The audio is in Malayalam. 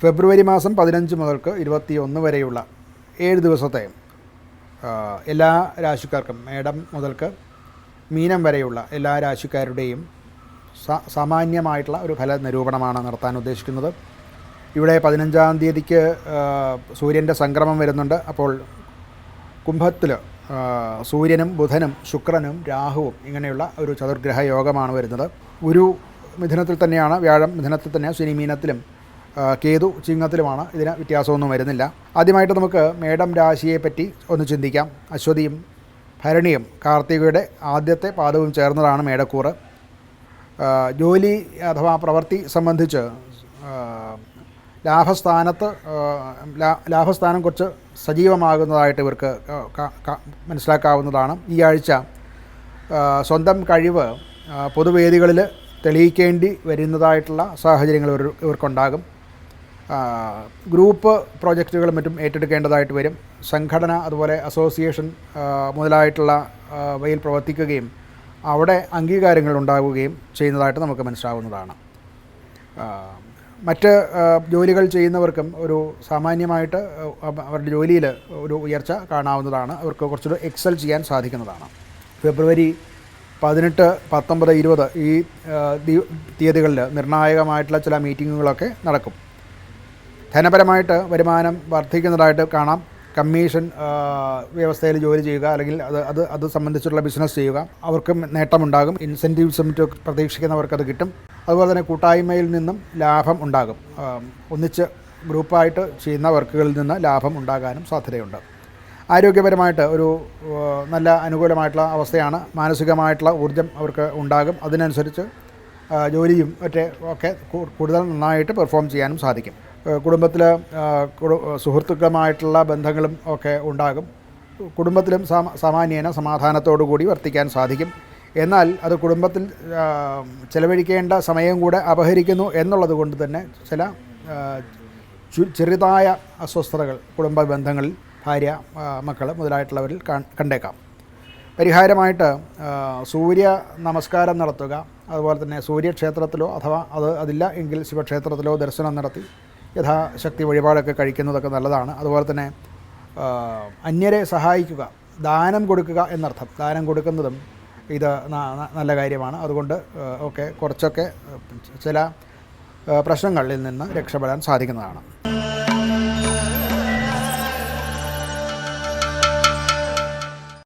ഫെബ്രുവരി മാസം പതിനഞ്ച് മുതൽക്ക് ഇരുപത്തി ഒന്ന് വരെയുള്ള ഏഴ് ദിവസത്തെ എല്ലാ രാശിക്കാർക്കും മേടം മുതൽക്ക് മീനം വരെയുള്ള എല്ലാ രാശിക്കാരുടെയും സാമാന്യമായിട്ടുള്ള ഒരു ഫല നിരൂപണമാണ് നടത്താൻ ഉദ്ദേശിക്കുന്നത്. ഇവിടെ പതിനഞ്ചാം തീയതിക്ക് സൂര്യന്റെ സംക്രമം വരുന്നുണ്ട്. അപ്പോൾ കുംഭത്തിൽ സൂര്യനും ബുധനും ശുക്രനും രാഹുവും ഇങ്ങനെയുള്ള ഒരു ചതുർഗ്രഹ യോഗമാണ് വരുന്നത്. ഒരു മിഥുനത്തിൽ തന്നെയാണ് വ്യാഴം മിഥുനത്തിൽ തന്നെ ശനി മീനത്തിലും കേതു ചിങ്ങത്തിലുമാണ്. ഇതിന് വ്യത്യാസമൊന്നും വരുന്നില്ല. ആദ്യമായിട്ട് നമുക്ക് മേടം രാശിയെപ്പറ്റി ഒന്ന് ചിന്തിക്കാം. അശ്വതിയും ഭരണിയും കാർത്തികയുടെ ആദ്യത്തെ പാദവും ചേർന്നതാണ് മേടക്കൂറ്. ജോലി അഥവാ പ്രവൃത്തി സംബന്ധിച്ച് ലാഭസ്ഥാനത്ത് ലാഭസ്ഥാനം കുറച്ച് സജീവമാകുന്നതായിട്ട് ഇവർക്ക് മനസ്സിലാക്കാവുന്നതാണ്. ഈ ആഴ്ച സ്വന്തം കഴിവ് പൊതുവേദികളിൽ തെളിയിക്കേണ്ടി വരുന്നതായിട്ടുള്ള സാഹചര്യങ്ങൾ ഇവർ ഇവർക്കുണ്ടാകും. ഗ്രൂപ്പ് പ്രോജക്റ്റുകളും മറ്റും ഏറ്റെടുക്കേണ്ടതായിട്ട് വരും. സംഘടന അതുപോലെ അസോസിയേഷൻ മുതലായിട്ടുള്ള വയിൽ പ്രവർത്തിക്കുകയും അവിടെ അംഗീകാരങ്ങൾ ഉണ്ടാവുകയും ചെയ്യുന്നതായിട്ട് നമുക്ക് മനസ്സിലാവുന്നതാണ്. മറ്റ് ജോലികൾ ചെയ്യുന്നവർക്കും ഒരു സാമാന്യമായിട്ട് അവരുടെ ജോലിയിൽ ഒരു ഉയർച്ച കാണാവുന്നതാണ്. അവർക്ക് കുറച്ചുകൂടി എക്സൽ ചെയ്യാൻ സാധിക്കുന്നതാണ്. ഫെബ്രുവരി പതിനെട്ട് പത്തൊമ്പത് ഇരുപത് ഈ തീയതികളിൽ നിർണായകമായിട്ടുള്ള ചില മീറ്റിങ്ങുകളൊക്കെ നടക്കും. ധനപരമായിട്ട് വരുമാനം വർദ്ധിക്കുന്നതായിട്ട് കാണാം. കമ്മീഷൻ വ്യവസ്ഥയിൽ ജോലി ചെയ്യുക അല്ലെങ്കിൽ അത് അത് അത് സംബന്ധിച്ചുള്ള ബിസിനസ് ചെയ്യുക. അവർക്കും നേട്ടമുണ്ടാകും. ഇൻസെന്റീവ്സ് മറ്റും പ്രതീക്ഷിക്കുന്നവർക്ക് അത് കിട്ടും. അതുപോലെ തന്നെ കൂട്ടായ്മയിൽ നിന്നും ലാഭം ഉണ്ടാകും. ഒന്നിച്ച് ഗ്രൂപ്പായിട്ട് ചെയ്യുന്ന വർക്കുകളിൽ നിന്ന് ലാഭം ഉണ്ടാകാനും സാധ്യതയുണ്ട്. ആരോഗ്യപരമായിട്ട് ഒരു നല്ല അനുകൂലമായിട്ടുള്ള അവസ്ഥയാണ്. മാനസികമായിട്ടുള്ള ഊർജം അവർക്ക് ഉണ്ടാകും. അതിനനുസരിച്ച് ജോലിയും മറ്റേ ഒക്കെ കൂടുതൽ നന്നായിട്ട് പെർഫോം ചെയ്യാനും സാധിക്കും. കുടുംബത്തിൽ സുഹൃത്തുക്കളുമായിട്ടുള്ള ബന്ധങ്ങളും ഒക്കെ ഉണ്ടാകും. കുടുംബത്തിലും സാമ സാമാന്യേന സമാധാനത്തോടു കൂടി വർത്തിക്കാൻ സാധിക്കും. എന്നാൽ അത് കുടുംബത്തിൽ ചിലവഴിക്കേണ്ട സമയം കൂടെ അപഹരിക്കുന്നു എന്നുള്ളത് കൊണ്ട് തന്നെ ചില ചെറുതായ അസ്വസ്ഥതകൾ കുടുംബ ബന്ധങ്ങളിൽ ഭാര്യ മക്കൾ മുതലായിട്ടുള്ളവരിൽ കണ്ടേക്കാം. പരിഹാരമായിട്ട് സൂര്യ നമസ്കാരം നടത്തുക അതുപോലെ തന്നെ സൂര്യക്ഷേത്രത്തിലോ അഥവാ അത് അതില്ല എങ്കിൽ ശിവക്ഷേത്രത്തിലോ ദർശനം നടത്തി യഥാശക്തി വഴിപാടൊക്കെ കഴിക്കുന്നതൊക്കെ നല്ലതാണ്. അതുപോലെ തന്നെ അന്യരെ സഹായിക്കുക ദാനം കൊടുക്കുക എന്നർത്ഥം. ദാനം കൊടുക്കുന്നതും ഇത് നല്ല കാര്യമാണ്. അതുകൊണ്ട് ഒക്കെ കുറച്ചൊക്കെ ചില പ്രശ്നങ്ങളിൽ നിന്ന് രക്ഷപ്പെടാൻ സാധിക്കുന്നതാണ്.